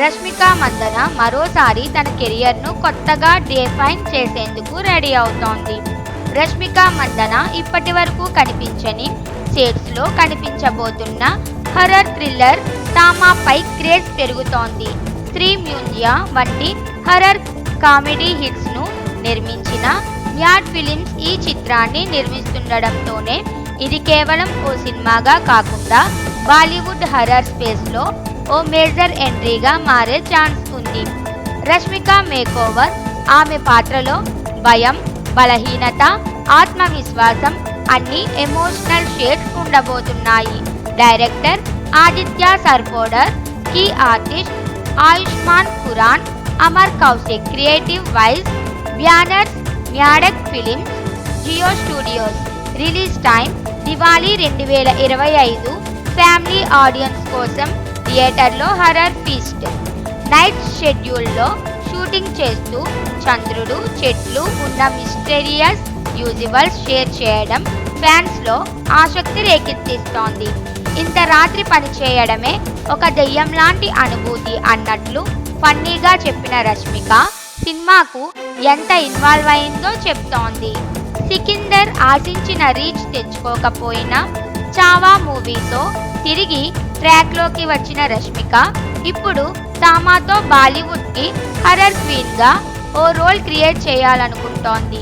రష్మిక మందన మరోసారి తన కెరియర్ను కొత్తగా డిఫైన్ చేసేందుకు రెడీ అవుతోంది. రష్మిక మందన ఇప్పటి వరకు కనిపించని షేడ్స్లో కనిపించబోతున్న హర్రర్ థ్రిల్లర్ తామాపై క్రేజ్ పెరుగుతోంది. స్త్రీ మ్యూజియా వంటి హర్రర్ కామెడీ హిట్స్ను నిర్మించిన మ్యాడ్ ఫిలిమ్స్ ఈ చిత్రాన్ని నిర్మిస్తుండడంతోనే ఇది కేవలం ఓ సినిమాగా కాకుండా బాలీవుడ్ హర్రర్ స్పేస్లో ఓ మేజర్ ఎంట్రీగా మారే ఛాన్స్ ఉంది. రష్మిక మేకోవర్ ఆమె పాత్రలో భయం బలహీనత ఆత్మవిశ్వాసం అన్ని ఎమోషనల్ షేడ్స్ ఉండబోతున్నాయి. Director Aditya Sarpotdar key artist Ayushmann Khurrana Amar Kaushik creative wise banners Maddock films Jio studios. Release time Diwali రెండు వేల ఇరవై ఐదు. ఫ్యామిలీ ఆడియన్స్ కోసం థియేటర్లో హర్రర్ ఫీస్ట్. నైట్ షెడ్యూల్లో షూటింగ్ చేస్తూ చంద్రుడు చెట్లు ఉన్న మిస్టీరియస్ యూజివల్స్ షేర్ చేయడం ఫ్యాన్స్లో ఆసక్తి రేకెత్తిస్తోంది. ఇంత రాత్రి పని చేయడమే ఒక దెయ్యం లాంటి అనుభూతి అన్నట్లు ఫన్నీగా చెప్పిన రష్మిక సినిమాకు ఎంత ఇన్వాల్వ్ అయిందో చెప్తోంది. సికిందర్ ఆశించిన రీచ్ తెచ్చుకోకపోయినా చావా మూవీతో తిరిగి ట్రాక్లోకి వచ్చిన రష్మిక ఇప్పుడు తామాతో బాలీవుడ్కి హర్రర్ క్వీన్గా ఓ రోల్ క్రియేట్ చేయాలనుకుంటోంది.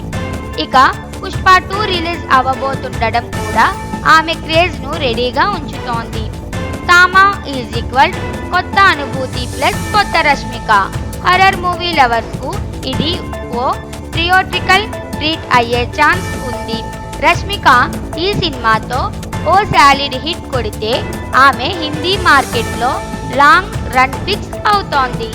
ఇక పుష్ప టూ రిలీజ్ అవ్వబోతుండడం కూడా ఆమె క్రేజ్ను రెడీగా ఉంచుతోంది. తామా ఈజ్ ఈక్వల్ కొత్త అనుభూతి ప్లస్ కొత్త రష్మిక. హర్రర్ మూవీ లవర్స్కు ఇది ఓ థియోట్రికల్ ట్రీట్ అయ్యే ఛాన్స్ ఉంది. రష్మిక ఈ సినిమాతో ఓ సాలిడ్ హిట్ కొడితే ఆమె హిందీ మార్కెట్లో లాంగ్ రన్ ఫిక్స్ అవుతోంది.